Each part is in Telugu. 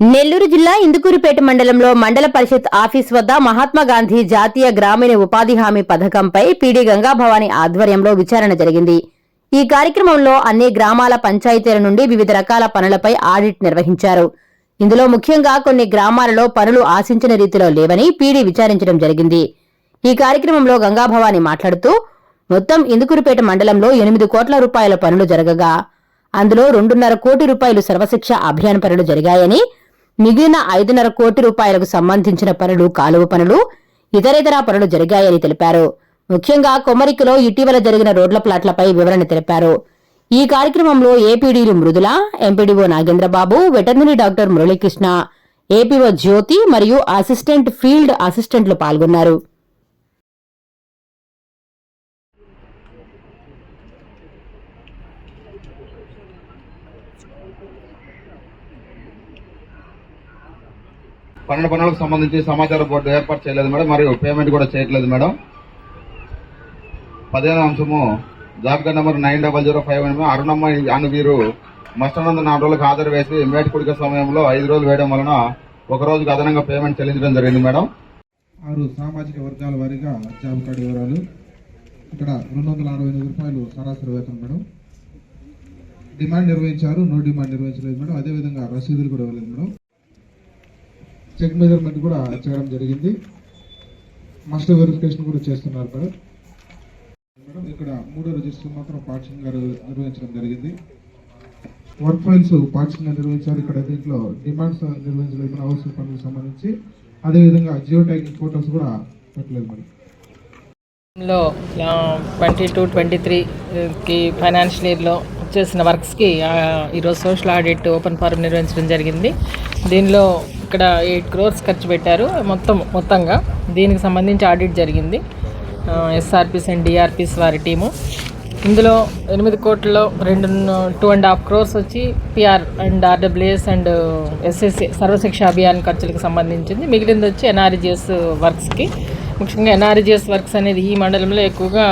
నెల్లూరు జిల్లా ఇందుకూరుపేట మండలంలో మండల పరిషత్ ఆఫీస్ వద్ద మహాత్మా గాంధీ జాతీయ గ్రామీణ ఉపాధి హామీ పథకంపై పీడీ గంగాభవాని ఆధ్వర్యంలో విచారణ జరిగింది. ఈ కార్యక్రమంలో అన్ని గ్రామాల పంచాయతీల నుండి వివిధ రకాల పనులపై ఆడిట్ నిర్వహించారు. ఇందులో ముఖ్యంగా కొన్ని గ్రామాలలో పనులు ఆశించిన రీతిలో లేవని పీడీ విచారించడం జరిగింది. ఈ కార్యక్రమంలో గంగాభవాని మాట్లాడుతూ మొత్తం ఇందుకూరుపేట మండలంలో ఎనిమిది కోట్ల రూపాయల పనులు జరగగా అందులో రెండున్నర కోటి రూపాయలు సర్వశిక్ష అభియాన్ పనులు జరిగాయని మిగిలిన ఐదున్నర కోటి రూపాయలకు సంబంధించిన పనులు కాలువ పనులు ఇతరేతర పనులు జరిగాయని తెలిపారు. ముఖ్యంగా కొమరికలో ఇటీవల జరిగిన రోడ్ల ప్లాట్లపై వివరణ తెలిపారు. ఈ కార్యక్రమంలో ఏపీడీలు Mrudula MPDO Nagendrababu veterinary doctor Muralikrishna APO Jyothi మరియు అసిస్టెంట్ ఫీల్డ్ అసిస్టెంట్లు పాల్గొన్నారు. పన్నెండు పనులకు సంబంధించి సమాచార బోర్డు ఏర్పాటు చేయలేదు మేడం మరియు పేమెంట్ కూడా చేయట్లేదు మేడం. పదిహేను అంశము జాబితా number nine double zero five ఎనిమిది అరుణమ్మ అను వీరు మస్టానంద నాలుగు రోజులకు హాజరు వేసి మేటకుడిక సమయంలో ఐదు రోజులు వేయడం వలన ఒక రోజుకు అదనంగా పేమెంట్ చెల్లించడం జరిగింది మేడం. ఆరు సామాజిక వర్గాల వారీగా జాబ్ కార్డు వివరాలు. ఇక్కడ రెండు వందల అరవై ఎనిమిది రూపాయలు సరాసరి వేతనం మేడం. డిమాండ్ నిర్వహించారు నో డిమాండ్ నిర్వహించలేదు మేడం. అదేవిధంగా రసీదులు కూడా ఇవ్వలేదు మేడం. చెక్ మెజర్మెంట్ కూడా చేయడం జరిగింది. మాస్టర్ వెరిఫికేషన్ కూడా చేస్తున్నారు మేడం. మేడం ఇక్కడ మూడో రిజిస్టర్ మాత్రం పాక్షికంగా నిర్వహించడం జరిగింది. వర్క్ ఫైల్స్ పార్చింగ్గా నిర్వహించారు. ఇక్కడ దీంట్లో డిమాండ్స్ నిర్వహించలేదు అవసరం పనులకు సంబంధించి. అదేవిధంగా జియో ట్యాగింగ్ ఫోటోస్ కూడా పెట్టలేదు మేడం. లో ట్వంటీ టూ ట్వంటీ త్రీకి ఫైనాన్షియల్ ఇయర్లో చేసిన వర్క్స్కి ఈరోజు సోషల్ ఆడిట్ ఓపెన్ ఫారం నిర్వహించడం జరిగింది. దీనిలో ఇక్కడ ఎయిట్ క్రోర్స్ ఖర్చు పెట్టారు. మొత్తం మొత్తంగా దీనికి సంబంధించి ఆడిట్ జరిగింది. ఎస్ఆర్పిస్ అండ్ డిఆర్పిస్ వారి టీము. ఇందులో ఎనిమిది కోట్లలో రెండు టూ అండ్ హాఫ్ క్రోర్స్ వచ్చి PR and RWS and SSC Sarva Shiksha Abhiyan ఖర్చులకు సంబంధించింది. మిగిలింది వచ్చి ఎన్ఆర్జిఎస్ వర్క్స్కి. ముఖ్యంగా ఎన్ఆర్జిఎస్ వర్క్స్ అనేది ఈ మండలంలో ఎక్కువగా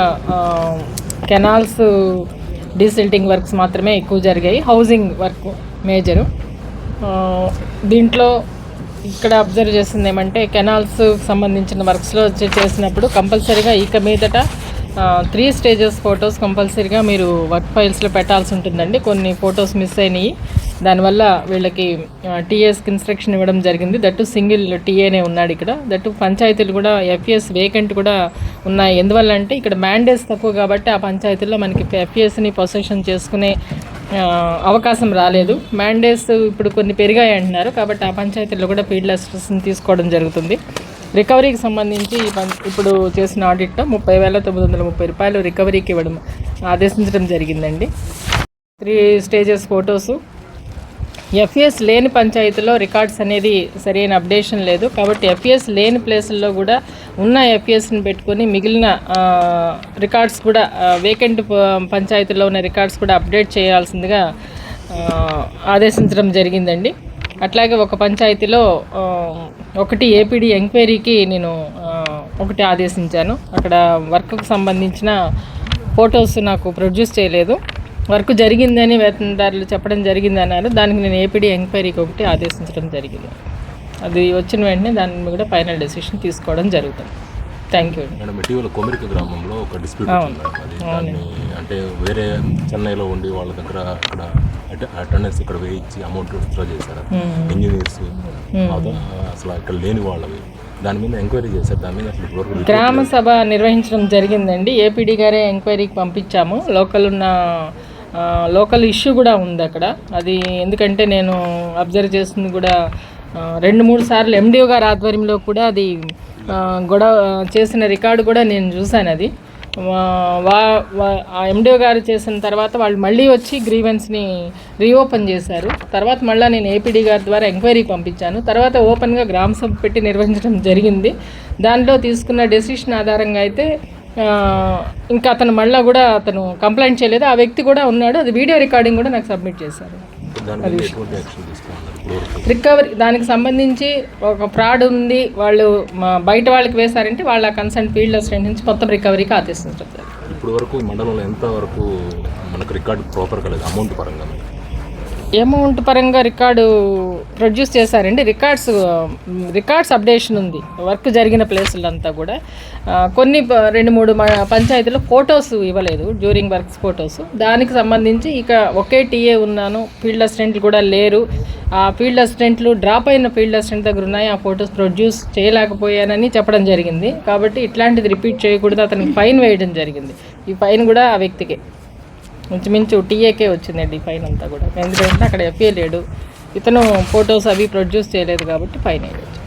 కెనాల్స్ డీసిల్టింగ్ వర్క్స్ మాత్రమే ఎక్కువ జరిగాయి. Housing work major. దీంట్లో ఇక్కడ అబ్జర్వ్ చేసింది ఏమంటే కెనాల్స్ సంబంధించిన వర్క్స్లో వచ్చి చేసినప్పుడు కంపల్సరీగా ఇక మీదట త్రీ స్టేజెస్ ఫొటోస్ కంపల్సరీగా మీరు వర్క్ ఫైల్స్లో పెట్టాల్సి ఉంటుందండి. కొన్ని ఫొటోస్ మిస్ అయినాయి. దానివల్ల వీళ్ళకి టీఎస్కి ఇన్స్ట్రక్షన్ ఇవ్వడం జరిగింది. దట్టు సింగిల్ టీఏనే ఉన్నాడు ఇక్కడ. దట్టు పంచాయతీలు కూడా ఎఫ్ఎస్ వేకెంట్ కూడా ఉన్నాయి. ఎందువల్ల అంటే ఇక్కడ మ్యాండేట్స్ తక్కువ కాబట్టి ఆ పంచాయతీల్లో మనకి ఎఫ్పిఎస్ని పొసెషన్ చేసుకునే అవకాశం రాలేదు. మ్యాండేట్స్ ఇప్పుడు కొన్ని పెరిగాయి అంటున్నారు. కాబట్టి ఆ పంచాయతీల్లో కూడా ఫీల్డ్ అసిస్టెంట్స్ని తీసుకోవడం జరుగుతుంది. రికవరీకి సంబంధించి పం- ఇప్పుడు చేసిన ఆడిట్లో ముప్పై వేల తొమ్మిది వందల ముప్పై రూపాయలు రికవరీకి ఇవ్వడం ఆదేశించడం జరిగిందండి. త్రీ స్టేజెస్ ఫొటోసు ఎఫ్ఎస్ లేని పంచాయతీలో రికార్డ్స్ అనేది సరైన అప్డేషన్ లేదు. కాబట్టి ఎఫ్ఎస్ లేని ప్లేసుల్లో కూడా ఉన్న ఎఫ్ఎస్ని పెట్టుకొని మిగిలిన రికార్డ్స్ కూడా వేకెంట్ పంచాయతీలో ఉన్న రికార్డ్స్ కూడా అప్డేట్ చేయాల్సిందిగా ఆదేశించడం జరిగిందండి. అట్లాగే ఒక పంచాయతీలో ఒకటి ఏపీడీ ఎంక్వైరీకి నేను ఒకటి ఆదేశించాను. అక్కడ వర్క్కు సంబంధించిన ఫొటోస్ నాకు ప్రొడ్యూస్ చేయలేదు. వర్క్ జరిగిందని వేతనదారులు చెప్పడం జరిగింది అన్నారు. దానికి నేను ఏపీడీ ఎంక్వైరీకి ఒకటి ఆదేశించడం జరిగింది. అది వచ్చిన వెంటనే దాని మీద కూడా ఫైనల్ డెసిషన్ తీసుకోవడం జరుగుతుంది. థ్యాంక్ యూ అండి. మేడం ఇటీవల కొమరిక గ్రామంలో ఒక డిస్ప్యూట్ అంటే వేరే చెన్నైలో ఉండి వాళ్ళ దగ్గర అక్కడ అటెండెన్స్ ఇక్కడ వేయించి అమౌంట్ విత్డ్రా చేశారు? ఇంజనీర్స్ అసలు ఇక్కడ లేని వాళ్ళవి. దాని మీద ఎంక్వైరీ చేశారు. దాని మీద గ్రామ సభ నిర్వహించడం జరిగిందండి. ఏపీడీ గారే ఎంక్వైరీకి పంపించాము. లోకల్ ఉన్న లోకల్ ఇష్యూ కూడా ఉంది అక్కడ. అది ఎందుకంటే నేను అబ్జర్వ్ చేస్తుంది కూడా రెండు మూడు సార్లు ఎండిఓ గారి ఆధ్వర్యంలో కూడా అది గొడవ చేసిన రికార్డు కూడా నేను చూశాను అది. వా- ఆ ఎండిఓ గారు చేసిన తర్వాత వాళ్ళు మళ్ళీ వచ్చి గ్రీవెన్స్ని రీఓపెన్ చేశారు. తర్వాత మళ్ళీ నేను ఏపీడీ గారి ద్వారా ఎంక్వైరీకి పంపించాను. తర్వాత ఓపెన్గా గ్రామ సభ పెట్టి నిర్వహించడం జరిగింది. దానిలో తీసుకున్న డెసిషన్ ఆధారంగా అయితే ఇంకా అతను మళ్ళీ కూడా అతను కంప్లైంట్ చేయలేదు. ఆ వ్యక్తి కూడా ఉన్నాడు. అది వీడియో రికార్డింగ్ కూడా నాకు సబ్మిట్ చేశారు. రికవరీ దానికి సంబంధించి ఒక ఫ్రాడ్ ఉంది. వాళ్ళు బయట వాళ్ళకి వేశారంటే వాళ్ళ కన్సర్న్ ఫీల్డ్ అసిస్టెంట్ నుంచి మొత్తం రికవరీకి ఆదేశించడం జరిగింది. ఇప్పుడు వరకు మండలంలో ఎంత వరకు మనకు రికార్డు ప్రాపర్ కాలేదు అమౌంట్ పరంగా? అమౌంట్ పరంగా రికార్డు ప్రొడ్యూస్ చేశారండి. రికార్డ్స్ రికార్డ్స్ అప్డేషన్ ఉంది. వర్క్ జరిగిన ప్లేసులంతా కూడా. కొన్ని రెండు మూడు మా పంచాయతీలో ఫొటోస్ ఇవ్వలేదు డ్యూరింగ్ వర్క్స్ ఫొటోస్. దానికి సంబంధించి ఇక ఒకే టీఏ ఉన్నాను. ఫీల్డ్ అసిస్టెంట్లు కూడా లేరు. ఆ ఫీల్డ్ అసిస్టెంట్లు డ్రాప్ అయిన ఫీల్డ్ అసిస్టెంట్ దగ్గర ఉన్నాయి. ఆ ఫొటోస్ ప్రొడ్యూస్ చేయలేకపోయానని చెప్పడం జరిగింది. కాబట్టి ఇట్లాంటిది రిపీట్ చేయకూడదు. అతనికి ఫైన్ వేయడం జరిగింది. ఈ ఫైన్ కూడా ఆ వ్యక్తికే. ఇంచుమించు టీఏకే వచ్చిందండి ఫైన్ అంతా కూడా. ఎందుకంటే అక్కడ ఎఫ్ఏ లేడు. ఇతను ఫొటోస్ అవి ప్రొడ్యూస్ చేయలేదు కాబట్టి ఫైన్ వేయచ్చు